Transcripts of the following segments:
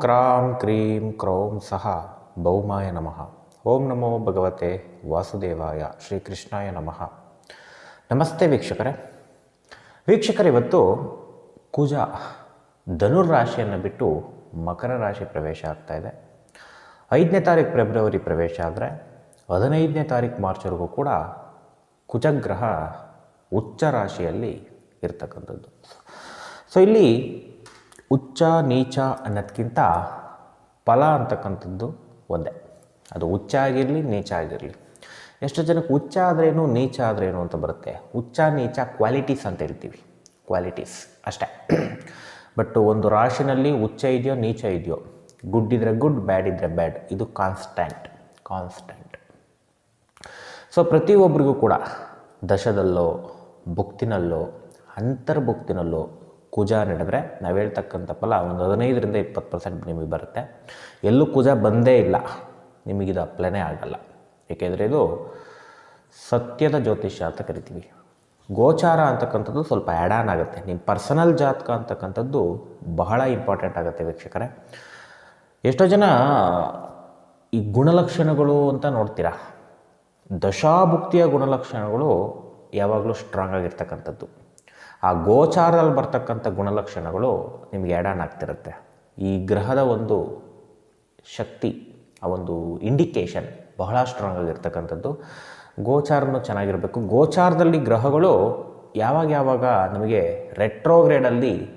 ಕ್ರಾಂ cream ಕ್ರೋಂ ಸಹ ಭೌಮಾಯ ನಮಃ. ಓಂ ನಮೋ ಭಗವತೆ ವಾಸುದೇವಾಯ ಶ್ರೀಕೃಷ್ಣಾಯ ನಮಃ. ನಮಸ್ತೆ ವೀಕ್ಷಕರೇ. ವೀಕ್ಷಕರು, ಇವತ್ತು ಕುಜ ಧನುರ್ರಾಶಿಯನ್ನು ಬಿಟ್ಟು ಮಕರ ರಾಶಿ ಪ್ರವೇಶ ಆಗ್ತಾ ಇದೆ. ಐದನೇ ತಾರೀಕು ಫೆಬ್ರವರಿ ಪ್ರವೇಶ ಆದರೆ ಹದಿನೈದನೇ ತಾರೀಕು ಮಾರ್ಚ್ವರೆಗೂ ಕೂಡ ಕುಜಗ್ರಹ ಉಚ್ಚ ರಾಶಿಯಲ್ಲಿ ಇರ್ತಕ್ಕಂಥದ್ದು. ಸೊ ಇಲ್ಲಿ ಉಚ್ಚ ನೀಚ ಅನ್ನೋದಕ್ಕಿಂತ ಫಲ ಅಂತಕ್ಕಂಥದ್ದು ಒಂದೇ. ಅದು ಉಚ್ಚ ಆಗಿರಲಿ, ನೀಚ ಆಗಿರಲಿ. ಎಷ್ಟು ಜನಕ್ಕೆ ಉಚ್ಚ ಆದ್ರೇನು, ನೀಚ ಆದ್ರೇನು ಅಂತ ಬರುತ್ತೆ. ಉಚ್ಚ, ನೀಚ ಕ್ವಾಲಿಟೀಸ್ ಅಂತ ಹೇಳ್ತೀವಿ. ಕ್ವಾಲಿಟೀಸ್ ಅಷ್ಟೇ. ಬಟ್ ಒಂದು ರಾಶಿನಲ್ಲಿ ಉಚ್ಚ ಇದೆಯೋ, ನೀಚ ಇದೆಯೋ ಗುಡ್ ಇದ್ದರೆ ಗುಡ್ ಬ್ಯಾಡ್ ಇದ್ದರೆ ಬ್ಯಾಡ್ ಇದು ಕಾನ್ಸ್ಟೆಂಟ್ ಕಾನ್ಸ್ಟೆಂಟ್ ಸೊ ಪ್ರತಿಯೊಬ್ಬರಿಗೂ ಕೂಡ ದಶದಲ್ಲೋ, ಭುಕ್ತಿನಲ್ಲೋ, ಅಂತರ್ಭುಕ್ತಿನಲ್ಲೋ ಕುಜ ನಡೆದ್ರೆ ನಾವು ಹೇಳ್ತಕ್ಕಂಥ ಫಲ ಒಂದು ಹದಿನೈದರಿಂದ ಇಪ್ಪತ್ತು ಪರ್ಸೆಂಟ್ ನಿಮಗೆ ಬರುತ್ತೆ. ಎಲ್ಲೂ ಕುಜ ಬಂದೇ ಇಲ್ಲ. ನಿಮಗಿದು ಅಪ್ಲೈನೇ ಆಗಲ್ಲ. ಏಕೆಂದರೆ ಇದು ಸತ್ಯದ ಜ್ಯೋತಿಷ್ಯ ಅಂತ ಕರಿತೀವಿ. ಗೋಚಾರ ಅಂತಕ್ಕಂಥದ್ದು ಸ್ವಲ್ಪ ಆ್ಯಡ್ ಆನ್ ಆಗುತ್ತೆ. ನಿಮ್ಮ ಪರ್ಸನಲ್ ಜಾತಕ ಅಂತಕ್ಕಂಥದ್ದು ಬಹಳ ಇಂಪಾರ್ಟೆಂಟ್ ಆಗುತ್ತೆ ವೀಕ್ಷಕರೇ. ಎಷ್ಟೋ ಜನ ಈ ಗುಣಲಕ್ಷಣಗಳು ಅಂತ ನೋಡ್ತೀರಾ? ದಶಾಭುಕ್ತಿಯ ಗುಣಲಕ್ಷಣಗಳು ಯಾವಾಗಲೂ ಸ್ಟ್ರಾಂಗ್ ಆಗಿರ್ತಕ್ಕಂಥದ್ದು. ಆ ಗೋಚಾರದಲ್ಲಿ ಬರ್ತಕ್ಕಂಥ ಗುಣಲಕ್ಷಣಗಳು ನಿಮಗೆ ಆ್ಯಡ್ ಆಗ್ತಿರುತ್ತೆ. ಈ ಗ್ರಹದ ಒಂದು ಶಕ್ತಿ ಆ ಒಂದು ಇಂಡಿಕೇಶನ್ ಬಹಳ ಸ್ಟ್ರಾಂಗ್ ಆಗಿರ್ತಕ್ಕಂಥದ್ದು ಗೋಚಾರನೂ ಚೆನ್ನಾಗಿರಬೇಕು. ಗೋಚಾರದಲ್ಲಿ ಗ್ರಹಗಳು ಯಾವಾಗ ಯಾವಾಗ ನಮಗೆ ರೆಟ್ರೋಗ್ರೇಡಲ್ಲಿ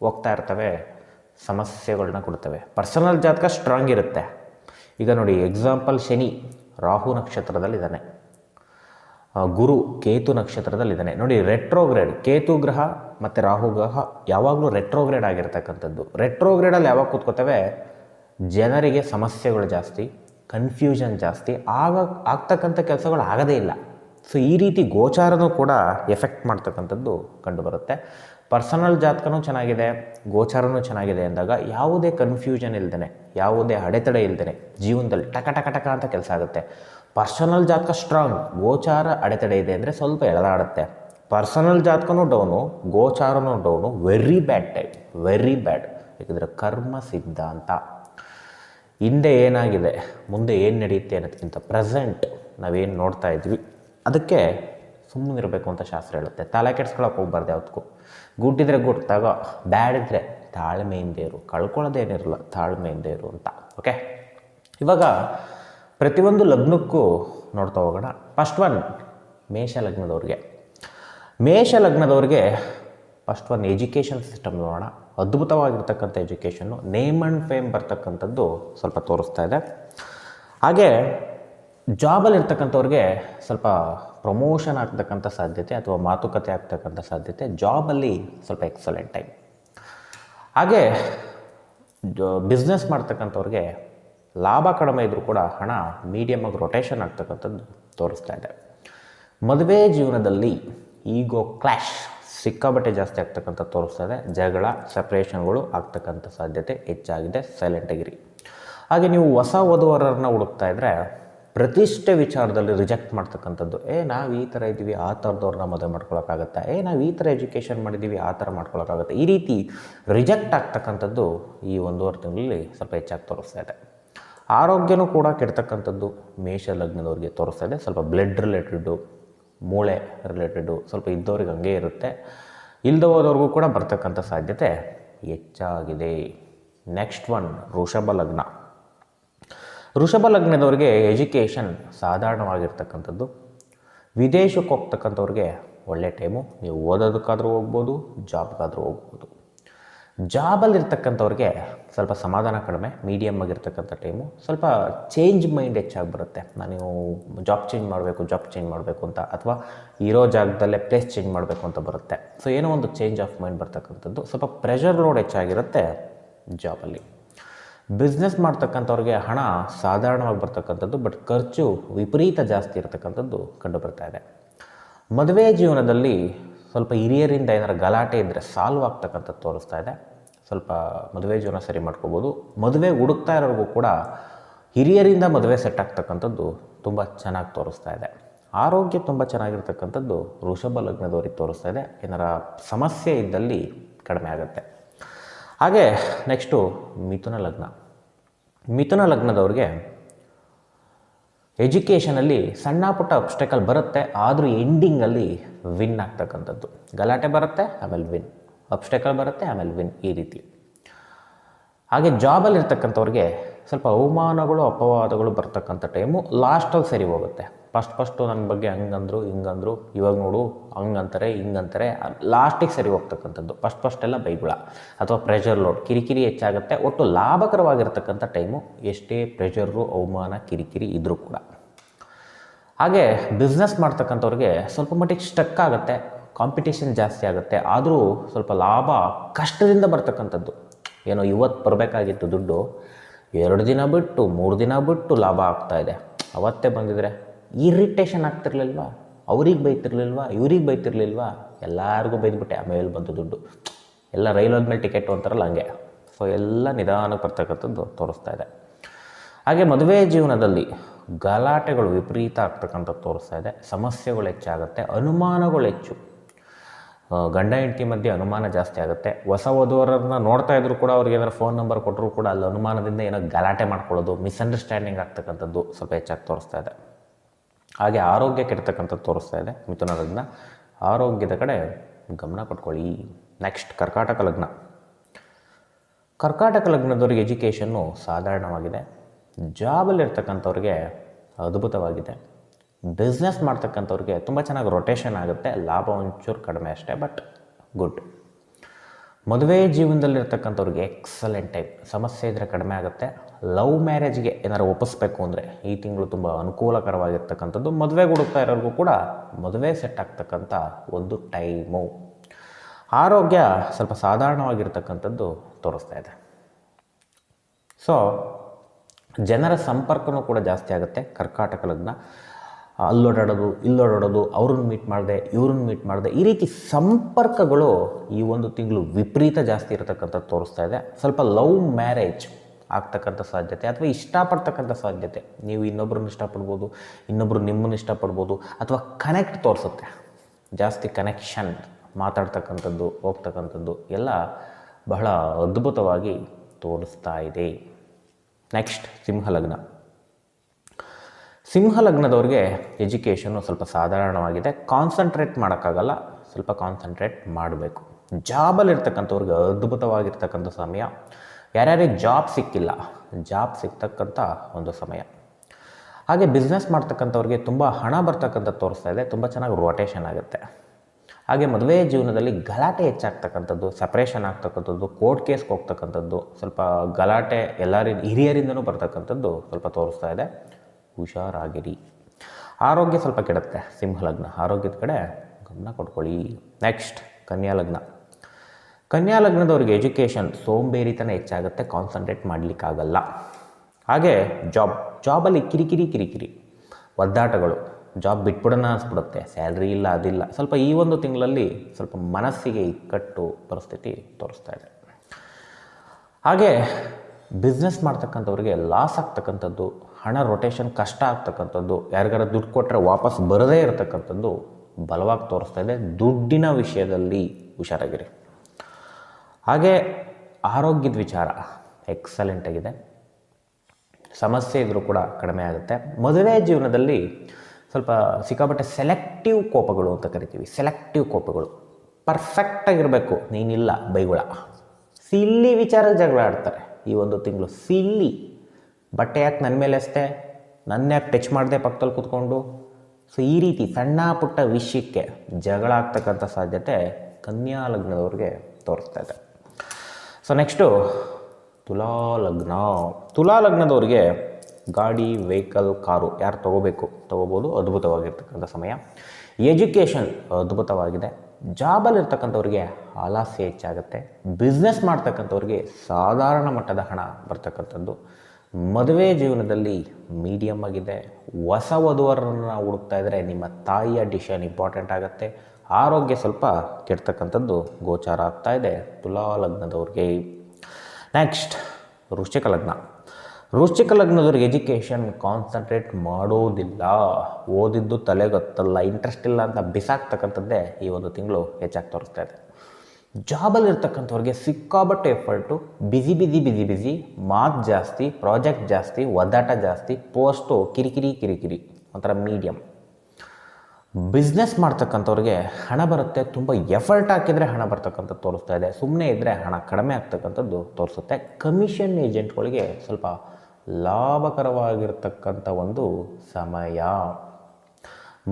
ಹೋಗ್ತಾ ಇರ್ತವೆ ಸಮಸ್ಯೆಗಳನ್ನ ಕೊಡ್ತವೆ. ಪರ್ಸನಲ್ ಜಾತಕ ಸ್ಟ್ರಾಂಗ್ ಇರುತ್ತೆ. ಈಗ ನೋಡಿ ಎಕ್ಸಾಂಪಲ್ ಶನಿ ರಾಹು ನಕ್ಷತ್ರದಲ್ಲಿದ್ದಾನೆ. ಆ, ಗುರು ಕೇತು ನಕ್ಷತ್ರದಲ್ಲಿದ್ದಾನೆ. ನೋಡಿ ರೆಟ್ರೋಗ್ರೇಡ್ ಕೇತು ಗ್ರಹ ಮತ್ತು ರಾಹು ಗ್ರಹ ಯಾವಾಗಲೂ ರೆಟ್ರೋಗ್ರೇಡ್ ಆಗಿರ್ತಕ್ಕಂಥದ್ದು. ರೆಟ್ರೋಗ್ರೇಡಲ್ಲಿ ಯಾವಾಗ ಕೂತ್ಕೋತವೆ? ಜನರಿಗೆ ಸಮಸ್ಯೆಗಳು ಜಾಸ್ತಿ ಕನ್ಫ್ಯೂಷನ್ ಜಾಸ್ತಿ, ಆಗ ಆಗ್ತಕ್ಕಂಥ ಕೆಲಸಗಳು ಆಗದೇ ಇಲ್ಲ. ಸೊ ಈ ರೀತಿ ಗೋಚಾರನೂ ಕೂಡ ಎಫೆಕ್ಟ್ ಮಾಡ್ತಕ್ಕಂಥದ್ದು ಕಂಡುಬರುತ್ತೆ. ಪರ್ಸನಲ್ ಜಾತಕನೂ ಚೆನ್ನಾಗಿದೆ, ಗೋಚಾರನೂ ಚೆನ್ನಾಗಿದೆ ಅಂದಾಗ ಯಾವುದೇ ಕನ್ಫ್ಯೂಷನ್ ಇಲ್ದೇ ಯಾವುದೇ ಅಡೆತಡೆ ಇಲ್ದೇ ಜೀವನದಲ್ಲಿ ಟಕ ಟಕ ಟಕ ಅಂತ ಕೆಲಸ ಆಗುತ್ತೆ. ಪರ್ಸನಲ್ ಜಾತಕ ಸ್ಟ್ರಾಂಗ್ ಗೋಚಾರ ಅಡೆತಡೆ ಇದೆ ಅಂದರೆ ಸ್ವಲ್ಪ ಎಳೆದಾಡುತ್ತೆ. ಪರ್ಸನಲ್ ಜಾತಕನೂ down ಗೋಚಾರನೂ down very bad type very bad ಯಾಕಂದರೆ ಕರ್ಮ ಸಿದ್ಧಾಂತ. ಹಿಂದೆ ಏನಾಗಿದೆ? ಮುಂದೆ ಏನು ನಡೆಯುತ್ತೆ ಅನ್ನೋದಕ್ಕಿಂತ ಪ್ರೆಸೆಂಟ್ ನಾವೇನು ನೋಡ್ತಾ ಇದ್ವಿ. ಅದಕ್ಕೆ ಸುಮ್ಮನಿರಬೇಕು ಅಂತ ಶಾಸ್ತ್ರ ಹೇಳುತ್ತೆ. ತಲೆ ಕೆಡ್ಸ್ಕೊಳಕ್ಕೆ ಹೋಗ್ಬಾರ್ದು ಯಾವತ್ತಕ್ಕೂ ಗುಡ್ ಇದ್ರೆ ಗುಡ್ ತಗೋ. ಬ್ಯಾಡ್ ಇದ್ದರೆ ತಾಳ್ಮೆಯಿಂದ ಇರು. ಕಳ್ಕೊಳ್ಳೋದೇನಿರಲ್ಲ, ತಾಳ್ಮೆಯಿಂದ ಇರು ಅಂತ. ಓಕೆ ಇವಾಗ ಪ್ರತಿಯೊಂದು ಲಗ್ನಕ್ಕೂ ನೋಡ್ತಾ ಹೋಗೋಣ. ಫಸ್ಟ್ ಒನ್ ಮೇಷ ಲಗ್ನದವ್ರಿಗೆ. ಮೇಷ ಲಗ್ನದವ್ರಿಗೆ ಫಸ್ಟ್ ಒನ್ ಎಜುಕೇಷನ್ ಸಿಸ್ಟಮ್ ನೋಡೋಣ. ಅದ್ಭುತವಾಗಿರ್ತಕ್ಕಂಥ ಎಜುಕೇಷನ್ನು ನೇಮ್ ಆ್ಯಂಡ್ ಫೇಮ್ ಬರ್ತಕ್ಕಂಥದ್ದು ಸ್ವಲ್ಪ ತೋರಿಸ್ತಾ ಇದೆ. ಹಾಗೆ ಜಾಬಲ್ಲಿರ್ತಕ್ಕಂಥವ್ರಿಗೆ ಸ್ವಲ್ಪ ಪ್ರಮೋಷನ್ ಆಗ್ತಕ್ಕಂಥ ಸಾಧ್ಯತೆ ಅಥವಾ ಮಾತುಕತೆ ಆಗ್ತಕ್ಕಂಥ ಸಾಧ್ಯತೆ ಜಾಬಲ್ಲಿ ಸ್ವಲ್ಪ ಎಕ್ಸಲೆಂಟ್ ಟೈಮ್ ಹಾಗೆ ಬಿಸ್ನೆಸ್ ಮಾಡ್ತಕ್ಕಂಥವ್ರಿಗೆ ಲಾಭ ಕಡಿಮೆ ಇದ್ದರೂ ಕೂಡ ಹಣ ಮೀಡಿಯಮ್ ಆಗಿ ರೊಟೇಷನ್ ಆಗ್ತಕ್ಕಂಥದ್ದು ತೋರಿಸ್ತಾ ಇದೆ. ಮದುವೆ ಜೀವನದಲ್ಲಿ ಈಗೋ ಕ್ಲಾಶ್ ಸಿಕ್ಕಾಬಟ್ಟೆ ಜಾಸ್ತಿ ಆಗ್ತಕ್ಕಂಥ ತೋರಿಸ್ತಾ ಇದೆ. ಜಗಳ ಸೆಪ್ರೇಷನ್ಗಳು ಆಗ್ತಕ್ಕಂಥ ಸಾಧ್ಯತೆ ಹೆಚ್ಚಾಗಿದೆ. ಸೈಲೆಂಟಾಗಿರಿ ಹಾಗೆ ನೀವು ಹೊಸ ವಧುವರರನ್ನ ಹುಡುಕ್ತಾ ಇದ್ದರೆ ಪ್ರತಿಷ್ಠೆ ವಿಚಾರದಲ್ಲಿ ರಿಜೆಕ್ಟ್ ಮಾಡ್ತಕ್ಕಂಥದ್ದು, ಏ, ನಾವು ಈ ಥರ ಇದ್ದೀವಿ, ಆ ಥರದವ್ರನ್ನ ಮದುವೆ ಮಾಡ್ಕೊಳಕ್ಕಾಗತ್ತಾ? ಏ, ನಾವು ಈ ಥರ ಎಜುಕೇಷನ್ ಮಾಡಿದ್ದೀವಿ, ಆ ಥರ ಮಾಡ್ಕೊಳಕ್ಕಾಗತ್ತೆ? ಈ ರೀತಿ ರಿಜೆಕ್ಟ್ ಆಗ್ತಕ್ಕಂಥದ್ದು ಈ ಒಂದೂವರೆ ತಿಂಗಳಲ್ಲಿ ಸ್ವಲ್ಪ ಹೆಚ್ಚಾಗಿ ತೋರಿಸ್ತಾ ಇದೆ. ಆರೋಗ್ಯನೂ ಕೂಡ ಕೆಡ್ತಕ್ಕಂಥದ್ದು ಮೇಷ ಲಗ್ನದವ್ರಿಗೆ ತೋರಿಸ್ತಾ ಇದೆ. ಸ್ವಲ್ಪ ಬ್ಲಡ್ ರಿಲೇಟೆಡು ಮೂಳೆ ರಿಲೇಟೆಡು ಸ್ವಲ್ಪ ಇದ್ದವ್ರಿಗೆ ಹಂಗೆ ಇರುತ್ತೆ. ಇಲ್ಲದೆ ಹೋದವ್ರಿಗೂ ಕೂಡ ಬರ್ತಕ್ಕಂಥ ಸಾಧ್ಯತೆ ಹೆಚ್ಚಾಗಿದೆ. ನೆಕ್ಸ್ಟ್ ಒನ್ ಋಷಭ ಲಗ್ನ. ಋಷಭ ಲಗ್ನದವ್ರಿಗೆ ಎಜುಕೇಷನ್ ಸಾಧಾರಣವಾಗಿರ್ತಕ್ಕಂಥದ್ದು. ವಿದೇಶಕ್ಕೆ ಹೋಗ್ತಕ್ಕಂಥವ್ರಿಗೆ ಒಳ್ಳೆ ಟೈಮು ನೀವು ಓದೋದಕ್ಕಾದರೂ ಹೋಗ್ಬೋದು ಜಾಬ್ಗಾದರೂ ಹೋಗ್ಬೋದು. ಜಾಬಲ್ಲಿರ್ತಕ್ಕಂಥವ್ರಿಗೆ ಸ್ವಲ್ಪ ಸಮಾಧಾನ ಕಡಿಮೆ ಮೀಡಿಯಮ್ ಆಗಿರ್ತಕ್ಕಂಥ ಟೈಮು ಸ್ವಲ್ಪ ಚೇಂಜ್ ಮೈಂಡ್ ಹೆಚ್ಚಾಗಿ ಬರುತ್ತೆ ನಾನು ಜಾಬ್ ಚೇಂಜ್ ಮಾಡಬೇಕು ಜಾಬ್ ಚೇಂಜ್ ಮಾಡಬೇಕು ಅಂತ ಅಥವಾ ಇರೋ ಜಾಗದಲ್ಲೇ ಪ್ಲೇಸ್ ಚೇಂಜ್ ಮಾಡಬೇಕು ಅಂತ ಬರುತ್ತೆ. ಸೊ ಏನೋ ಒಂದು ಚೇಂಜ್ ಆಫ್ ಮೈಂಡ್ ಬರ್ತಕ್ಕಂಥದ್ದು. ಸ್ವಲ್ಪ ಪ್ರೆಷರ್ ಲೋಡ್ ಹೆಚ್ಚಾಗಿರುತ್ತೆ ಜಾಬಲ್ಲಿ ಬಿಸ್ನೆಸ್ ಮಾಡ್ತಕ್ಕಂಥವ್ರಿಗೆ ಹಣ ಸಾಧಾರಣವಾಗಿ ಬರ್ತಕ್ಕಂಥದ್ದು ಬಟ್ ಖರ್ಚು ವಿಪರೀತ ಜಾಸ್ತಿ ಇರತಕ್ಕಂಥದ್ದು ಕಂಡು ಬರ್ತಾ ಇದೆ. ಮದುವೆ ಜೀವನದಲ್ಲಿ ಸ್ವಲ್ಪ ಹಿರಿಯರಿಂದ ಏನಾರು ಗಲಾಟೆ ಇದ್ದರೆ ಸಾಲ್ವ್ ಆಗ್ತಕ್ಕಂಥದ್ದು ತೋರಿಸ್ತಾ ಇದೆ. ಸ್ವಲ್ಪ ಮದುವೆ ಜೀವನ ಸರಿ ಮಾಡ್ಕೋಬೋದು. ಮದುವೆ ಹುಡುಕ್ತಾ ಇರೋರಿಗೂ ಕೂಡ ಹಿರಿಯರಿಂದ ಮದುವೆ ಸೆಟ್ ಆಗ್ತಕ್ಕಂಥದ್ದು ತುಂಬ ಚೆನ್ನಾಗಿ ತೋರಿಸ್ತಾ ಇದೆ. ಆರೋಗ್ಯ ತುಂಬ ಚೆನ್ನಾಗಿರ್ತಕ್ಕಂಥದ್ದು ಋಷಭ ಲಗ್ನದವ್ರಿಗೆ ತೋರಿಸ್ತಾ ಇದೆ. ಏನಾರ ಸಮಸ್ಯೆ ಇದ್ದಲ್ಲಿ ಕಡಿಮೆ ಆಗುತ್ತೆ. ಹಾಗೆ ನೆಕ್ಸ್ಟು ಮಿಥುನ ಲಗ್ನ. ಮಿಥುನ ಲಗ್ನದವ್ರಿಗೆ ಎಜುಕೇಷನಲ್ಲಿ ಸಣ್ಣ ಪುಟ್ಟ ಅಬ್ಸ್ಟೆಕಲ್ ಬರುತ್ತೆ. ಆದರೂ ಎಂಡಿಂಗಲ್ಲಿ ವಿನ್ ಆಗ್ತಕ್ಕಂಥದ್ದು. ಗಲಾಟೆ ಬರುತ್ತೆ, ಆಮೇಲೆ ವಿನ್ ಅಬ್ಸ್ಟೆಕಲ್ ಬರುತ್ತೆ, ಆಮೇಲೆ ವಿನ್ ಈ ರೀತಿ. ಹಾಗೆ ಜಾಬಲ್ಲಿ ಇರ್ತಕ್ಕಂಥವ್ರಿಗೆ ಸ್ವಲ್ಪ ಅವಮಾನಗಳು, ಅಪವಾದಗಳು ಬರ್ತಕ್ಕಂಥ ಟೈಮು ಲಾಸ್ಟಲ್ಲಿ ಸರಿ ಹೋಗುತ್ತೆ. ಫಸ್ಟ್ ಫಸ್ಟು ನನ್ನ ಬಗ್ಗೆ ಹಂಗಂದ್ರು, ಹಿಂಗಂದ್ರು, ಇವಾಗ ನೋಡು, ಹಂಗಂತಾರೆ, ಹಿಂಗಂತಾರೆ ಲಾಸ್ಟಿಗೆ ಸರಿ ಹೋಗ್ತಕ್ಕಂಥದ್ದು. ಫಸ್ಟ್ ಫಸ್ಟ್ ಎಲ್ಲ ಬೈಗುಳ. ಅಥವಾ ಪ್ರೆಷರ್ ಲೋಡ್ ಕಿರಿಕಿರಿ ಹೆಚ್ಚಾಗುತ್ತೆ. ಒಟ್ಟು ಲಾಭಕರವಾಗಿರ್ತಕ್ಕಂಥ ಟೈಮು ಎಷ್ಟೇ ಪ್ರೆಷರು ಅವಮಾನ, ಕಿರಿಕಿರಿ ಇದ್ದರೂ ಕೂಡ. ಹಾಗೆ ಬಿಸ್ನೆಸ್ ಮಾಡ್ತಕ್ಕಂಥವ್ರಿಗೆ ಸ್ವಲ್ಪ ಮಟ್ಟಿಗೆ ಸ್ಟಕ್ ಆಗುತ್ತೆ ಕಾಂಪಿಟೇಷನ್ ಜಾಸ್ತಿ ಆಗುತ್ತೆ, ಆದರೂ ಸ್ವಲ್ಪ ಲಾಭ ಕಷ್ಟದಿಂದ ಬರ್ತಕ್ಕಂಥದ್ದು. ಏನೋ ಇವತ್ತು ಬರಬೇಕಾಗಿತ್ತು ದುಡ್ಡು, ಎರಡು ದಿನ ಬಿಟ್ಟು, ಮೂರು ದಿನ ಬಿಟ್ಟು ಲಾಭ ಆಗ್ತಾಯಿದೆ ಅವತ್ತೇ ಬಂದಿದ್ರೆ ಇರಿಟೇಷನ್ ಆಗ್ತಿರ್ಲಿಲ್ವಾ? ಅವ್ರಿಗೆ ಬೈತಿರ್ಲಿಲ್ವಾ? ಇವ್ರಿಗೆ ಬೈತಿರ್ಲಿಲ್ವಾ? ಎಲ್ಲರಿಗೂ ಬೈದ್ಬಿಟ್ಟೆ ಆಮೇಲೆ ಬಂತು ದುಡ್ಡು. ಎಲ್ಲ ರೈಲ್ ಹೋದ್ಮೇಲೆ ಟಿಕೆಟ್ ಅಂತಾರಲ್ಲ ಹಂಗೆ. ಸೊ ಎಲ್ಲ ನಿಧಾನಕ್ಕೆ ಬರ್ತಕ್ಕಂಥದ್ದು ತೋರಿಸ್ತಾ ಇದೆ. ಹಾಗೆ ಮದುವೆ ಜೀವನದಲ್ಲಿ ಗಲಾಟೆಗಳು ವಿಪರೀತ ಆಗ್ತಕ್ಕಂಥ ತೋರಿಸ್ತಾ ಇದೆ. ಸಮಸ್ಯೆಗಳು ಹೆಚ್ಚಾಗುತ್ತೆ ಅನುಮಾನಗಳು ಹೆಚ್ಚು. ಗಂಡ ಹೆಂಡತಿ ಮಧ್ಯೆ ಅನುಮಾನ ಜಾಸ್ತಿ ಆಗುತ್ತೆ. ಹೊಸ ವಧುವರನ್ನ ನೋಡ್ತಾ ಇದ್ರು ಕೂಡ ಅವ್ರಿಗೆ ಏನಾದ್ರು ಫೋನ್ ನಂಬರ್ ಕೊಟ್ಟರು ಕೂಡ ಅಲ್ಲಿ ಅನುಮಾನದಿಂದ ಏನೋ ಗಲಾಟೆ ಮಾಡ್ಕೊಳ್ಳೋದು ಮಿಸ್ಅಂಡರ್ಸ್ಟ್ಯಾಂಡಿಂಗ್ ಆಗ್ತಕ್ಕಂಥದ್ದು ಸ್ವಲ್ಪ ಹೆಚ್ಚಾಗಿ ತೋರಿಸ್ತಾ ಇದೆ. ಹಾಗೆ ಆರೋಗ್ಯ ಕೆಡ್ತಕ್ಕಂಥದ್ದು ತೋರಿಸ್ತಾ ಇದೆ. ಮಿಥುನ ಲಗ್ನ, ಆರೋಗ್ಯದ ಕಡೆ ಗಮನ ಕೊಟ್ಕೊಳ್ಳಿ. ನೆಕ್ಸ್ಟ್ ಕರ್ಕಾಟಕ ಲಗ್ನ. ಕರ್ಕಾಟಕ ಲಗ್ನದವ್ರಿಗೆ ಎಜುಕೇಷನ್ನು ಸಾಧಾರಣವಾಗಿದೆ. ಜಾಬಲ್ಲಿರ್ತಕ್ಕಂಥವ್ರಿಗೆ ಅದ್ಭುತವಾಗಿದೆ. ಬಿಸ್ನೆಸ್ ಮಾಡ್ತಕ್ಕಂಥವ್ರಿಗೆ ತುಂಬ ಚೆನ್ನಾಗಿ ರೊಟೇಷನ್ ಆಗುತ್ತೆ. ಲಾಭ ಒಂಚೂರು ಕಡಿಮೆ ಅಷ್ಟೇ ಬಟ್ ಗುಡ್ ಮದುವೆ ಜೀವನದಲ್ಲಿರ್ತಕ್ಕಂಥವ್ರಿಗೆ ಎಕ್ಸಲೆಂಟ್ ಟೈಪ್ ಸಮಸ್ಯೆ ಇದ್ದರೆ ಕಡಿಮೆ ಆಗುತ್ತೆ. ಲವ್ ಮ್ಯಾರೇಜ್ಗೆ ಏನಾರು ಒಪ್ಪಿಸ್ಬೇಕು ಅಂದರೆ ಈ ತಿಂಗಳು ತುಂಬ ಅನುಕೂಲಕರವಾಗಿರ್ತಕ್ಕಂಥದ್ದು. ಮದುವೆ ಹುಡುಕ್ತಾ ಇರೋರಿಗೂ ಕೂಡ ಮದುವೆ ಸೆಟ್ ಆಗ್ತಕ್ಕಂಥ ಒಂದು ಟೈಮು ಆರೋಗ್ಯ ಸ್ವಲ್ಪ ಸಾಧಾರಣವಾಗಿರ್ತಕ್ಕಂಥದ್ದು ತೋರಿಸ್ತಾ ಇದೆ. ಸೊ ಜನರ ಸಂಪರ್ಕನೂ ಕೂಡ ಜಾಸ್ತಿ ಆಗುತ್ತೆ. ಕರ್ಕಾಟಕ ಲಗ್ನ, ಅಲ್ಲೋಡಾಡೋದು, ಇಲ್ಲೋಡಾಡೋದು, ಅವ್ರನ್ನ ಮೀಟ್ ಮಾಡಿದೆ, ಇವ್ರನ್ನ ಮೀಟ್ ಮಾಡಿದೆ, ಈ ರೀತಿ ಸಂಪರ್ಕಗಳು ಈ ಒಂದು ತಿಂಗಳು ವಿಪರೀತ ಜಾಸ್ತಿ ಇರತಕ್ಕಂಥದ್ದು ತೋರಿಸ್ತಾ ಇದೆ. ಸ್ವಲ್ಪ ಲವ್ ಮ್ಯಾರೇಜ್ ಆಗ್ತಕ್ಕಂಥ ಸಾಧ್ಯತೆ ಅಥವಾ ಇಷ್ಟಪಡ್ತಕ್ಕಂಥ ಸಾಧ್ಯತೆ. ನೀವು ಇನ್ನೊಬ್ರನ್ನ ಇಷ್ಟಪಡ್ಬೋದು ಇನ್ನೊಬ್ಬರು ನಿಮ್ಮನ್ನು ಇಷ್ಟಪಡ್ಬೋದು ಅಥವಾ ಕನೆಕ್ಟ್ ತೋರಿಸುತ್ತೆ. ಜಾಸ್ತಿ ಕನೆಕ್ಷನ್ ಮಾತಾಡ್ತಕ್ಕಂಥದ್ದು, ಹೋಗ್ತಕ್ಕಂಥದ್ದು ಎಲ್ಲ ಬಹಳ ಅದ್ಭುತವಾಗಿ ತೋರಿಸ್ತಾ ಇದೆ. ನೆಕ್ಸ್ಟ್ ಸಿಂಹಲಗ್ನ ಸಿಂಹಲಗ್ನದವ್ರಿಗೆ ಎಜುಕೇಷನು ಸ್ವಲ್ಪ ಸಾಧಾರಣವಾಗಿದೆ. ಕಾನ್ಸಂಟ್ರೇಟ್ ಮಾಡೋಕ್ಕಾಗಲ್ಲ, ಸ್ವಲ್ಪ ಕಾನ್ಸಂಟ್ರೇಟ್ ಮಾಡಬೇಕು. ಜಾಬಲ್ಲಿರ್ತಕ್ಕಂಥವ್ರಿಗೆ ಅದ್ಭುತವಾಗಿರ್ತಕ್ಕಂಥ ಸಮಯ. ಯಾರ್ಯಾರಿಗೆ ಜಾಬ್ ಸಿಕ್ಕಿಲ್ಲ ಜಾಬ್ ಸಿಗ್ತಕ್ಕಂಥ ಒಂದು ಸಮಯ. ಹಾಗೆ ಬಿಸ್ನೆಸ್ ಮಾಡ್ತಕ್ಕಂಥವ್ರಿಗೆ ತುಂಬ ಹಣ ಬರ್ತಕ್ಕಂಥ ತೋರಿಸ್ತಾ ಇದೆ, ತುಂಬ ಚೆನ್ನಾಗಿ ರೊಟೇಷನ್ ಆಗುತ್ತೆ. ಹಾಗೆ ಮದುವೆ ಜೀವನದಲ್ಲಿ ಗಲಾಟೆ ಹೆಚ್ಚಾಗ್ತಕ್ಕಂಥದ್ದು ಸಪ್ರೇಷನ್ ಆಗ್ತಕ್ಕಂಥದ್ದು ಕೋರ್ಟ್ ಕೇಸ್ಗೆ ಹೋಗ್ತಕ್ಕಂಥದ್ದು, ಸ್ವಲ್ಪ ಗಲಾಟೆ ಎಲ್ಲರಿಂದ ಹಿರಿಯರಿಂದನೂ ಬರ್ತಕ್ಕಂಥದ್ದು ಸ್ವಲ್ಪ ತೋರಿಸ್ತಾ ಇದೆ. ಹುಷಾರಾಗಿರಿ. ಆರೋಗ್ಯ ಸ್ವಲ್ಪ ಕೆಡುತ್ತೆ ಸಿಂಹಲಗ್ನ ಆರೋಗ್ಯದ ಕಡೆ ಗಮನ ಕೊಟ್ಕೊಳ್ಳಿ ನೆಕ್ಸ್ಟ್ ಕನ್ಯಾ ಲಗ್ನ. ಕನ್ಯಾ ಲಗ್ನದವ್ರಿಗೆ ಎಜುಕೇಷನ್ ಸೋಂಬೇರಿತನ ಹೆಚ್ಚಾಗುತ್ತೆ ಕಾನ್ಸಂಟ್ರೇಟ್ ಮಾಡಲಿಕ್ಕಾಗಲ್ಲ. ಹಾಗೆ ಜಾಬ್ ಜಾಬಲ್ಲಿ ಕಿರಿಕಿರಿ ಕಿರಿಕಿರಿ. ಒದ್ದಾಟಗಳು. ಜಾಬ್ ಬಿಟ್ಬಿಡೋಣ ಅನಿಸ್ಬಿಡುತ್ತೆ. ಸ್ಯಾಲ್ರಿ ಇಲ್ಲ, ಅದಿಲ್ಲ. ಸ್ವಲ್ಪ ಈ ಒಂದು ತಿಂಗಳಲ್ಲಿ ಸ್ವಲ್ಪ ಮನಸ್ಸಿಗೆ ಇಕ್ಕಟ್ಟು ಪರಿಸ್ಥಿತಿ ತೋರಿಸ್ತಾ ಇದೆ. ಹಾಗೆ ಬಿಸ್ನೆಸ್ ಮಾಡ್ತಕ್ಕಂಥವ್ರಿಗೆ ಲಾಸ್ ಆಗ್ತಕ್ಕಂಥದ್ದು, ಹಣ ರೊಟೇಷನ್ ಕಷ್ಟ ಆಗ್ತಕ್ಕಂಥದ್ದು, ಯಾರಿಗಾರ ದುಡ್ಡು ಕೊಟ್ಟರೆ ವಾಪಸ್ ಬರದೇ ಇರತಕ್ಕಂಥದ್ದು ಬಲವಾಗಿ ತೋರಿಸ್ತಾ ಇದೆ. ದುಡ್ಡಿನ ವಿಷಯದಲ್ಲಿ ಹುಷಾರಾಗಿರಿ. ಹಾಗೆ ಆರೋಗ್ಯದ ವಿಚಾರ ಎಕ್ಸಲೆಂಟ್ ಆಗಿದೆ. ಸಮಸ್ಯೆ ಇದ್ದರೂ ಕೂಡ ಕಡಿಮೆ ಆಗುತ್ತೆ. ಮದುವೆ ಜೀವನದಲ್ಲಿ ಸ್ವಲ್ಪ ಸಿಕ್ಕಾಪಟ್ಟೆ ಸೆಲೆಕ್ಟಿವ್ ಕೋಪಗಳು ಅಂತ ಕರಿತೀವಿ. ಸೆಲೆಕ್ಟಿವ್ ಕೋಪಗಳು. ಪರ್ಫೆಕ್ಟಾಗಿರಬೇಕು ನೀನಿಲ್ಲ, ಬೈಗುಳ. ಸಿಲ್ಲಿ ವಿಚಾರ ಜಗಳ ಆಡ್ತಾರೆ ಈ ಒಂದು ತಿಂಗಳು. ಸಿಲ್ಲಿ ಬಟ್ಟೆ ಯಾಕೆ ನನ್ನ ಮೇಲೆ ಅಷ್ಟೇ ನನ್ನ ಯಾಕೆ ಟಚ್ ಮಾಡಿದೆ ಪಕ್ಕದಲ್ಲಿ ಕೂತ್ಕೊಂಡು? ಸೊ ಈ ರೀತಿ ಸಣ್ಣ ಪುಟ್ಟ ವಿಷಯಕ್ಕೆ ಜಗಳ ಆಗ್ತಕ್ಕಂಥ ಸಾಧ್ಯತೆ ಕನ್ಯಾ ಲಗ್ನದವ್ರಿಗೆ ತೋರಿಸ್ತಾ ಇದೆ. ಸೊ ನೆಕ್ಸ್ಟು ತುಲಾ ಲಗ್ನ. ತುಲಾ ಲಗ್ನದವ್ರಿಗೆ ಗಾಡಿ, ವೆಹಿಕಲ್, ಕಾರು ಯಾರು ತೊಗೋಬೇಕು, ತೊಗೋಬೋದು, ಅದ್ಭುತವಾಗಿರ್ತಕ್ಕಂಥ ಸಮಯ. ಎಜುಕೇಷನ್ ಅದ್ಭುತವಾಗಿದೆ. ಜಾಬಲ್ಲಿರ್ತಕ್ಕಂಥವ್ರಿಗೆ ಆಲಾಸೆ ಹೆಚ್ಚಾಗುತ್ತೆ. ಬಿಸ್ನೆಸ್ ಮಾಡ್ತಕ್ಕಂಥವ್ರಿಗೆ ಸಾಧಾರಣ ಮಟ್ಟದ ಹಣ ಬರ್ತಕ್ಕಂಥದ್ದು. ಮದುವೆ ಜೀವನದಲ್ಲಿ ಮೀಡಿಯಮ್ ಆಗಿದೆ. ಹೊಸ ವಧುವರನ್ನು ಹುಡುಕ್ತಾ ಇದ್ದರೆ ನಿಮ್ಮ ತಾಯಿಯ ಡಿಶನ್ ಇಂಪಾರ್ಟೆಂಟ್ ಆಗುತ್ತೆ. ಆರೋಗ್ಯ ಸ್ವಲ್ಪ ಕೆಡ್ತಕ್ಕಂಥದ್ದು ಗೋಚಾರ ಆಗ್ತಾ ತುಲಾ ಲಗ್ನದವ್ರಿಗೆ ನೆಕ್ಸ್ಟ್, ವೃಶ್ಚಿಕ ಲಗ್ನ. ವೃಶ್ಚಿಕ ಲಗ್ನದವ್ರಿಗೆ ಎಜುಕೇಷನ್ ಕಾನ್ಸಂಟ್ರೇಟ್ ಮಾಡೋದಿಲ್ಲ. ಓದಿದ್ದು ತಲೆಗೊತ್ತಲ್ಲ ಇಂಟ್ರೆಸ್ಟ್ ಇಲ್ಲ ಅಂತ ಬಿಸಾಕ್ತಕ್ಕಂಥದ್ದೇ ಈ ಒಂದು ತಿಂಗಳು ಹೆಚ್ಚಾಗಿ ತೋರಿಸ್ತಾ ಇದೆ. ಜಾಬಲ್ಲಿ ಇರ್ತಕ್ಕಂಥವ್ರಿಗೆ ಸಿಕ್ಕಾಬಟ್ಟು effort busy busy busy busy mark ಜಾಸ್ತಿ ಪ್ರಾಜೆಕ್ಟ್ ಜಾಸ್ತಿ, ಒದ್ದಾಟ ಜಾಸ್ತಿ ಪೋಸ್ಟು ಕಿರಿಕಿರಿ ಕಿರಿಕಿರಿ, ಒಂಥರ ಮೀಡಿಯಮ್ ಬಿಸ್ನೆಸ್ ಮಾಡ್ತಕ್ಕಂಥವ್ರಿಗೆ ಹಣ ಬರುತ್ತೆ, ತುಂಬ ಎಫರ್ಟ್ ಹಾಕಿದರೆ ಹಣ ಬರ್ತಕ್ಕಂಥದ್ದು ತೋರಿಸ್ತಾ ಇದೆ. ಸುಮ್ಮನೆ ಇದ್ದರೆ ಹಣ ಕಡಿಮೆ ಆಗ್ತಕ್ಕಂಥದ್ದು ತೋರಿಸುತ್ತೆ. ಕಮಿಷನ್ ಏಜೆಂಟ್ಗಳಿಗೆ ಸ್ವಲ್ಪ ಲಾಭಕರವಾಗಿರ್ತಕ್ಕಂಥ ಒಂದು ಸಮಯ.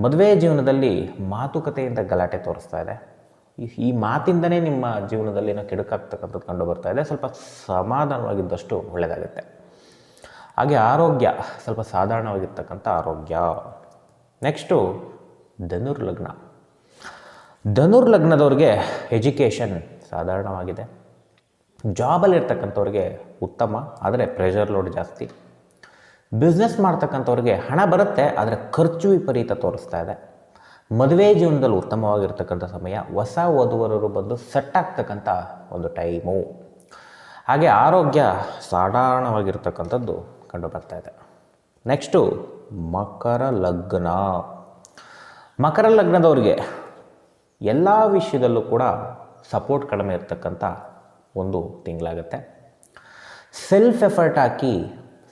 ಮದುವೆ ಜೀವನದಲ್ಲಿ ಮಾತುಕತೆಯಿಂದ ಗಲಾಟೆ ತೋರಿಸ್ತಾ ಇದೆ. ಈ- ಮಾತಿಂದನೇ ನಿಮ್ಮ ಜೀವನದಲ್ಲಿ ಏನೋ ಕೆಡುಕಾಗ್ತಕ್ಕಂಥದ್ದು ಕಂಡು ಬರ್ತಾ ಇದೆ. ಸ್ವಲ್ಪ ಸಮಾಧಾನವಾಗಿದ್ದಷ್ಟು ಒಳ್ಳೆಯದಾಗುತ್ತೆ. ಹಾಗೆ ಆರೋಗ್ಯ ಸ್ವಲ್ಪ ಸಾಧಾರಣವಾಗಿರ್ತಕ್ಕಂಥ ಆರೋಗ್ಯ. ನೆಕ್ಸ್ಟು ಧನುರ್ಲಗ್ನ. ಧನುರ್ಲಗ್ನದವ್ರಿಗೆ ಧನುರ್ ಲಗ್ನದವ್ರಿಗೆ ಎಜುಕೇಷನ್ ಸಾಧಾರಣವಾಗಿದೆ. ಜಾಬಲ್ಲಿ ಇರ್ತಕ್ಕಂಥವ್ರಿಗೆ ಉತ್ತಮ, ಆದರೆ ಪ್ರೆಷರ್ ಲೋಡ್ ಜಾಸ್ತಿ. ಬಿಸ್ನೆಸ್ ಮಾಡ್ತಕ್ಕಂಥವ್ರಿಗೆ ಹಣ ಬರುತ್ತೆ, ಆದರೆ ಖರ್ಚು ವಿಪರೀತ ತೋರಿಸ್ತಾ ಇದೆ. ಮದುವೆ ಜೀವನದಲ್ಲಿ ಉತ್ತಮವಾಗಿರ್ತಕ್ಕಂಥ ಸಮಯ, ಹೊಸ ಓದುವರರು ಬಂದು ಸೆಟ್ ಆಗ್ತಕ್ಕಂಥ ಒಂದು ಟೈಮು ಹಾಗೆ ಆರೋಗ್ಯ ಸಾಧಾರಣವಾಗಿರ್ತಕ್ಕಂಥದ್ದು ಕಂಡು ಬರ್ತಾ ಇದೆ. ನೆಕ್ಸ್ಟು ಮಕರ ಲಗ್ನ. ಮಕರ ಲಗ್ನದವ್ರಿಗೆ ಎಲ್ಲ ವಿಷಯದಲ್ಲೂ ಕೂಡ ಸಪೋರ್ಟ್ ಕಡಿಮೆ ಇರ್ತಕ್ಕಂಥ ಒಂದು ತಿಂಗಳಾಗುತ್ತೆ. ಸೆಲ್ಫ್ ಎಫರ್ಟ್ ಹಾಕಿ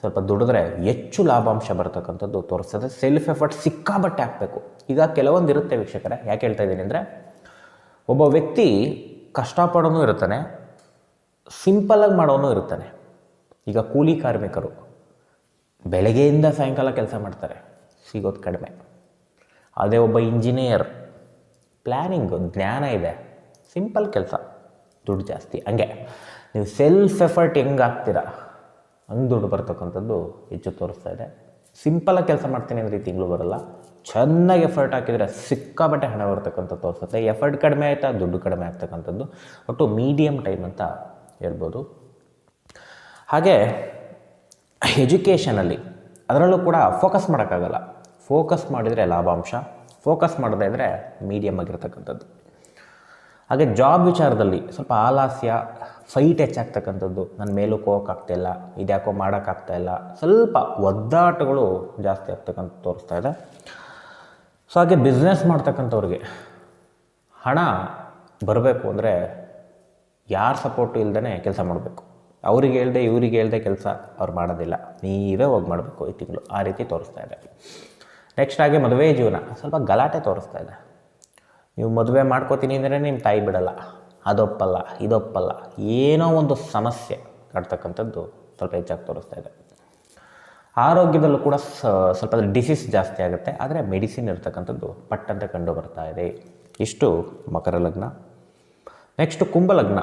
ಸ್ವಲ್ಪ ದುಡಿದ್ರೆ ಹೆಚ್ಚು ಲಾಭಾಂಶ ಬರ್ತಕ್ಕಂಥದ್ದು ತೋರಿಸ್ತದೆ. ಸೆಲ್ಫ್ ಎಫರ್ಟ್ ಸಿಕ್ಕಾಬಟ್ಟೆ ಹಾಕಬೇಕು. ಈಗ ಕೆಲವೊಂದು ಇರುತ್ತೆ ವೀಕ್ಷಕರೇ, ಯಾಕೆ ಹೇಳ್ತಾ ಇದ್ದೀನಿ ಅಂದರೆ ಒಬ್ಬ ವ್ಯಕ್ತಿ ಕಷ್ಟಪಡೋನು ಇರ್ತಾನೆ ಸಿಂಪಲಾಗಿ ಮಾಡೋನು ಇರ್ತಾನೆ. ಈಗ ಕೂಲಿ ಕಾರ್ಮಿಕರು ಬೆಳಗ್ಗೆಯಿಂದ ಸಾಯಂಕಾಲ ಕೆಲಸ ಮಾಡ್ತಾರೆ, ಸಿಗೋದು ಕಡಿಮೆ. ಅದೇ ಒಬ್ಬ ಇಂಜಿನಿಯರ್ ಪ್ಲ್ಯಾನಿಂಗ್ ಜ್ಞಾನ ಇದೆ ಸಿಂಪಲ್ ಕೆಲಸ. ದುಡ್ಡು ಜಾಸ್ತಿ. ಹಂಗೆ, ನೀವು ಸೆಲ್ಫ್ ಎಫರ್ಟ್ ಹೆಂಗೆ ಹಾಕ್ತೀರಾ? ಹಂಗೆ ದುಡ್ಡು ಬರ್ತಕ್ಕಂಥದ್ದು ಹೆಚ್ಚು ತೋರಿಸ್ತಾ ಇದೆ. ಸಿಂಪಲಾಗಿ ಕೆಲಸ ಮಾಡ್ತೀನಿ ಅಂದರೆ ತಿಂಗಳು ಬರಲ್ಲ. ಚೆನ್ನಾಗಿ ಎಫರ್ಟ್ ಹಾಕಿದರೆ ಸಿಕ್ಕಾಬಟ್ಟೆ ಹಣ ಬರ್ತಕ್ಕಂಥ ತೋರಿಸುತ್ತೆ. ಎಫರ್ಟ್ ಕಡಿಮೆ ಆಯಿತಾ? ದುಡ್ಡು ಕಡಿಮೆ ಆಗ್ತಕ್ಕಂಥದ್ದು. ಒಟ್ಟು ಮೀಡಿಯಮ್ ಟೈಮ್ ಅಂತ ಹೇಳ್ಬೋದು. ಹಾಗೆ ಎಜುಕೇಷನಲ್ಲಿ ಅದರಲ್ಲೂ ಕೂಡ ಫೋಕಸ್ ಮಾಡೋಕ್ಕಾಗಲ್ಲ. ಫೋಕಸ್ ಮಾಡಿದರೆ ಲಾಭಾಂಶ. ಫೋಕಸ್ ಮಾಡದೇ ಇದ್ದರೆ ಮೀಡಿಯಮ್ ಆಗಿರ್ತಕ್ಕಂಥದ್ದು. ಹಾಗೆ ಜಾಬ್ ವಿಚಾರದಲ್ಲಿ ಸ್ವಲ್ಪ ಆಲಾಸ್ಯ ಫೈಟ್ ಹೆಚ್ಚಾಗ್ತಕ್ಕಂಥದ್ದು. ನನ್ನ ಮೇಲಕ್ಕೆ ಹೋಗೋಕ್ಕಾಗ್ತಾಯಿಲ್ಲ ಇದ್ಯಾಕೋ ಮಾಡೋಕ್ಕಾಗ್ತಾಯಿಲ್ಲ ಸ್ವಲ್ಪ ಒದ್ದಾಟಗಳು ಜಾಸ್ತಿ ಆಗ್ತಕ್ಕಂಥ ತೋರಿಸ್ತಾ ಇದೆ. ಸೊ ಹಾಗೆ ಬಿಸ್ನೆಸ್ ಮಾಡ್ತಕ್ಕಂಥವ್ರಿಗೆ ಹಣ ಬರಬೇಕು ಅಂದರೆ ಯಾರ ಸಪೋರ್ಟು ಇಲ್ಲದೇ ಕೆಲಸ ಮಾಡಬೇಕು. ಅವ್ರಿಗೆ ಹೇಳ್ದೆ, ಇವ್ರಿಗೆ ಹೇಳ್ದೆ ಕೆಲಸ ಅವ್ರು ಮಾಡೋದಿಲ್ಲ. ನೀವೇ ಹೋಗಿ ಮಾಡಬೇಕು ಈ ತಿಂಗಳು. ಆ ರೀತಿ ತೋರಿಸ್ತಾ ಇದೆ. ನೆಕ್ಸ್ಟ್ ಹಾಗೆ ಮದುವೆ ಜೀವನ. ಸ್ವಲ್ಪ ಗಲಾಟೆ ತೋರಿಸ್ತಾ ಇದೆ. ನೀವು ಮದುವೆ ಮಾಡ್ಕೋತೀನಿ ಅಂದರೆ ನಿಮ್ಮ ತಾಯಿ ಬಿಡಲ್ಲ. ಅದೊಪ್ಪಲ್ಲ, ಇದೊಪ್ಪಲ್ಲ. ಏನೋ ಒಂದು ಸಮಸ್ಯೆ ಕಾಡ್ತಕ್ಕಂಥದ್ದು ಸ್ವಲ್ಪ ಹೆಚ್ಚಾಗಿ ತೋರಿಸ್ತಾ ಇದೆ. ಆರೋಗ್ಯದಲ್ಲೂ ಕೂಡ ಸ್ವಲ್ಪ ಡಿಸೀಸ್ ಜಾಸ್ತಿ ಆಗುತ್ತೆ. ಆದರೆ ಮೆಡಿಸಿನ್ ಇರ್ತಕ್ಕಂಥದ್ದು ಪಟ್ಟಂತೆ ಕಂಡು ಬರ್ತಾ ಇದೆ. ಇಷ್ಟು ಮಕರ ಲಗ್ನ. ನೆಕ್ಸ್ಟು ಕುಂಭಲಗ್ನ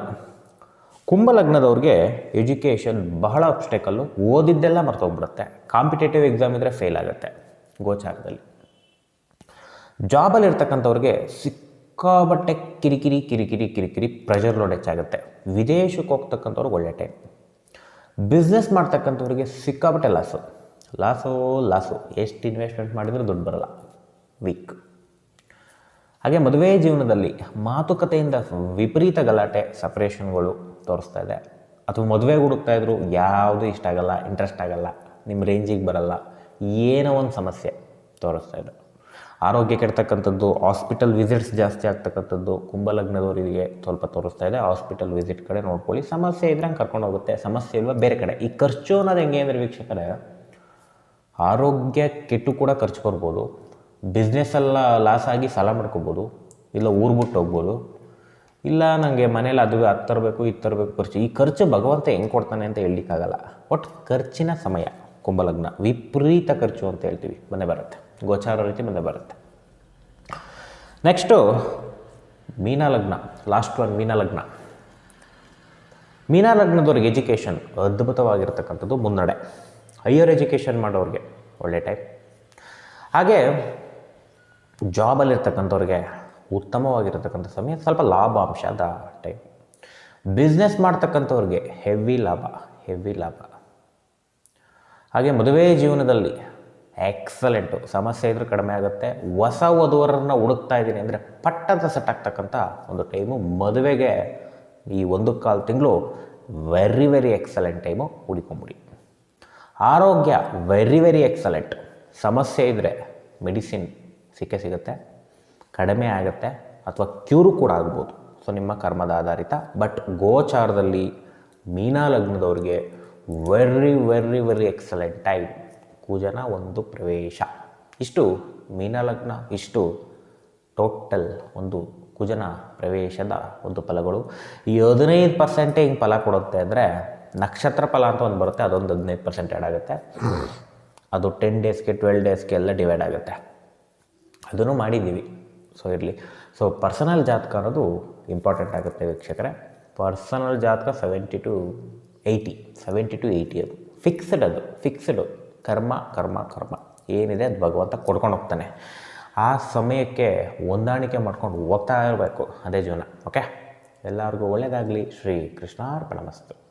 ಕುಂಭಲಗ್ನದವ್ರಿಗೆ ಎಜುಕೇಷನ್ ಬಹಳ ಅಬ್ಸ್ಟೆಕಲ್ಲು ಓದಿದ್ದೆಲ್ಲ ಮರ್ತೋಗ್ಬಿಡುತ್ತೆ. ಕಾಂಪಿಟೇಟಿವ್ ಎಕ್ಸಾಮ್ ಇದ್ದರೆ ಫೇಲ್ ಆಗುತ್ತೆ ಗೋಚಾರದಲ್ಲಿ. ಜಾಬಲ್ಲಿ ಇರ್ತಕ್ಕಂಥವ್ರಿಗೆ ಸಿಕ್ಕಾಬಟ್ಟೆ ಕಿರಿಕಿರಿ ಕಿರಿಕಿರಿ ಕಿರಿಕಿರಿ ಪ್ರೆಷರ್ ಲೋಡ್ ಹೆಚ್ಚಾಗುತ್ತೆ. ವಿದೇಶಕ್ಕೆ ಹೋಗ್ತಕ್ಕಂಥವ್ರಿಗೆ ಒಳ್ಳೆ ಟೈಮ್ ಬಿಸ್ನೆಸ್ ಮಾಡ್ತಕ್ಕಂಥವ್ರಿಗೆ ಸಿಕ್ಕಾಬಟ್ಟೆ ಲಾಸು ಲಾಸು ಲಾಸು ಎಷ್ಟು ಇನ್ವೆಸ್ಟ್ಮೆಂಟ್ ಮಾಡಿದರೂ ದುಡ್ಡು ಬರಲ್ಲ. ವೀಕ್ ಹಾಗೆ ಮದುವೆ ಜೀವನದಲ್ಲಿ ಮಾತುಕತೆಯಿಂದ ವಿಪರೀತ ಗಲಾಟೆ ಸಪ್ರೇಷನ್ಗಳು ತೋರಿಸ್ತಾ ಇದೆ. ಅಥವಾ ಮದುವೆಗೆ ಹುಡುಕ್ತಾ ಇದ್ರು ಯಾವುದು ಇಷ್ಟ ಆಗಲ್ಲ ಇಂಟ್ರೆಸ್ಟ್ ಆಗಲ್ಲ ನಿಮ್ಮ ರೇಂಜಿಗೆ ಬರಲ್ಲ, ಏನೋ ಒಂದು ಸಮಸ್ಯೆ ತೋರಿಸ್ತಾ ಇದೆ. ಆರೋಗ್ಯ ಕೆಡ್ತಕ್ಕಂಥದ್ದು ಹಾಸ್ಪಿಟಲ್ ವಿಸಿಟ್ಸ್ ಜಾಸ್ತಿ ಆಗ್ತಕ್ಕಂಥದ್ದು, ಕುಂಭಲಗ್ನದವರಿಗೆ ಸ್ವಲ್ಪ ತೋರಿಸ್ತಾ ಇದೆ. ಹಾಸ್ಪಿಟಲ್ ವಿಸಿಟ್ ಕಡೆ ನೋಡ್ಕೊಳ್ಳಿ. ಸಮಸ್ಯೆ ಇದ್ರೆ ಹಂಗೆ ಕರ್ಕೊಂಡು ಹೋಗುತ್ತೆ. ಸಮಸ್ಯೆ ಇಲ್ವಾ? ಬೇರೆ ಕಡೆ. ಈ ಖರ್ಚು ಅನ್ನೋದು ಹೆಂಗೆ ಅಂದರೆ ವೀಕ್ಷಕರೇ, ಆರೋಗ್ಯ ಕೆಟ್ಟು ಕೂಡ ಖರ್ಚು ಬರ್ಬೋದು. ಬಿಸ್ನೆಸ್ಸೆಲ್ಲ ಲಾಸ್ ಆಗಿ ಸಾಲ ಮಾಡ್ಕೋಬೋದು. ಇಲ್ಲ ಊರು ಬಿಟ್ಟು ಹೋಗ್ಬೋದು. ಇಲ್ಲ ನನಗೆ ಮನೇಲಿ ಅದು ಅದು ತರಬೇಕು, ಇದು ತರಬೇಕು ಖರ್ಚು. ಈ ಖರ್ಚು ಭಗವಂತ ಹೆಂಗೆ ಕೊಡ್ತಾನೆ ಅಂತ ಹೇಳಲಿಕ್ಕಾಗಲ್ಲ. ಒಟ್ಟು ಖರ್ಚಿನ ಸಮಯ, ಕುಂಭಲಗ್ನ. ವಿಪರೀತ ಖರ್ಚು ಅಂತ ಹೇಳ್ತೀವಿ. ಮನೆ ಬರುತ್ತೆ. ಗೋಚಾರ ರೀತಿ ಮುಂದೆ ಬರುತ್ತೆ. ನೆಕ್ಸ್ಟು ಮೀನಲಗ್ನ ಲಾಸ್ಟ್ ಒನ್ ಮೀನಲಗ್ನ ಮೀನಲಗ್ನದವ್ರಿಗೆ ಎಜುಕೇಷನ್ ಅದ್ಭುತವಾಗಿರ್ತಕ್ಕಂಥದ್ದು ಮುನ್ನಡೆ. ಹೈಯರ್ ಎಜುಕೇಷನ್ ಮಾಡೋರಿಗೆ ಒಳ್ಳೆ ಟೈಪ್ ಹಾಗೆ ಜಾಬಲ್ಲಿರ್ತಕ್ಕಂಥವ್ರಿಗೆ ಉತ್ತಮವಾಗಿರ್ತಕ್ಕಂಥ ಸಮಯ, ಸ್ವಲ್ಪ ಲಾಭಾಂಶದ ಟೈಪ್ ಬಿಸ್ನೆಸ್ ಮಾಡ್ತಕ್ಕಂಥವ್ರಿಗೆ ಹೆವಿ ಲಾಭ ಹೆವಿ ಲಾಭ. ಹಾಗೆ ಮದುವೆ ಜೀವನದಲ್ಲಿ ಎಕ್ಸಲೆಂಟು ಸಮಸ್ಯೆ ಇದ್ರೂ ಕಡಿಮೆ ಆಗುತ್ತೆ. ಹೊಸ ವಧುವರನ್ನ ಹುಡುಕ್ತಾ ಇದ್ದೀನಿ ಅಂದರೆ ಪಟ್ಟಂತ ಸೆಟ್ ಆಗ್ತಕ್ಕಂಥ ಒಂದು ಟೈಮು ಮದುವೆಗೆ ಈ ಒಂದು ಕಾಲು ತಿಂಗಳು ವೆರಿ ವೆರಿ ಎಕ್ಸಲೆಂಟ್ ಟೈಮು ಹುಡುಕೊಂಬಿಡಿ. ಆರೋಗ್ಯ ವೆರಿ ವೆರಿ ಎಕ್ಸಲೆಂಟ್ ಸಮಸ್ಯೆ ಇದ್ದರೆ ಮೆಡಿಸಿನ್ ಸಿಕ್ಕೇ ಸಿಗುತ್ತೆ. ಕಡಿಮೆ ಆಗುತ್ತೆ ಅಥವಾ ಕ್ಯೂರು ಕೂಡ ಆಗ್ಬೋದು. ಸೊ ನಿಮ್ಮ ಕರ್ಮದ ಆಧಾರಿತ. ಬಟ್ ಗೋಚಾರದಲ್ಲಿ ಮೀನಾ ಲಗ್ನದವ್ರಿಗೆ very very very excellent time ಕುಜನ ಒಂದು ಪ್ರವೇಶ. ಇಷ್ಟು ಮೀನಲಗ್ನ ಇಷ್ಟು ಟೋಟಲ್ ಒಂದು ಕುಜನ ಪ್ರವೇಶದ ಒಂದು ಫಲಗಳು. ಈ ಹದಿನೈದು ಪರ್ಸೆಂಟೇ ಹಿಂಗೆ ಫಲ ಕೊಡುತ್ತೆ ಅಂದರೆ ನಕ್ಷತ್ರ ಫಲ ಅಂತ ಒಂದು ಬರುತ್ತೆ, ಅದೊಂದು ಹದಿನೈದು ಪರ್ಸೆಂಟ್ ಆ್ಯಡ್ ಆಗುತ್ತೆ. ಅದು ಟೆನ್ ಡೇಸ್ಗೆ ಟ್ವೆಲ್ ಡೇಸ್ಗೆ ಎಲ್ಲ ಡಿವೈಡ್ ಆಗುತ್ತೆ. ಅದನ್ನು ಮಾಡಿದ್ದೀವಿ. ಸೊ ಇರಲಿ. ಸೊ ಪರ್ಸನಲ್ ಜಾತಕ ಅನ್ನೋದು ಇಂಪಾರ್ಟೆಂಟ್ ಆಗುತ್ತೆ ವೀಕ್ಷಕರೇ. ಪರ್ಸನಲ್ ಜಾತಕ seventy to eighty seventy to eighty ಅದು. ಫಿಕ್ಸ್ಡ್ ಅದು ಫಿಕ್ಸ್ಡು ಕರ್ಮ ಕರ್ಮ ಕರ್ಮ. ಏನಿದೆ ಅದು ಭಗವಂತ ಕೊಡ್ಕೊಂಡು ಹೋಗ್ತಾನೆ. ಆ ಸಮಯಕ್ಕೆ ಹೊಂದಾಣಿಕೆ ಮಾಡ್ಕೊಂಡು ಹೋಗ್ತಾ ಇರಬೇಕು ಅದೇ ಜೀವನ, ಓಕೆ? ಎಲ್ಲರಿಗೂ ಒಳ್ಳೆಯದಾಗಲಿ ಶ್ರೀ ಕೃಷ್ಣಾರ್ಪಣಮಸ್ತು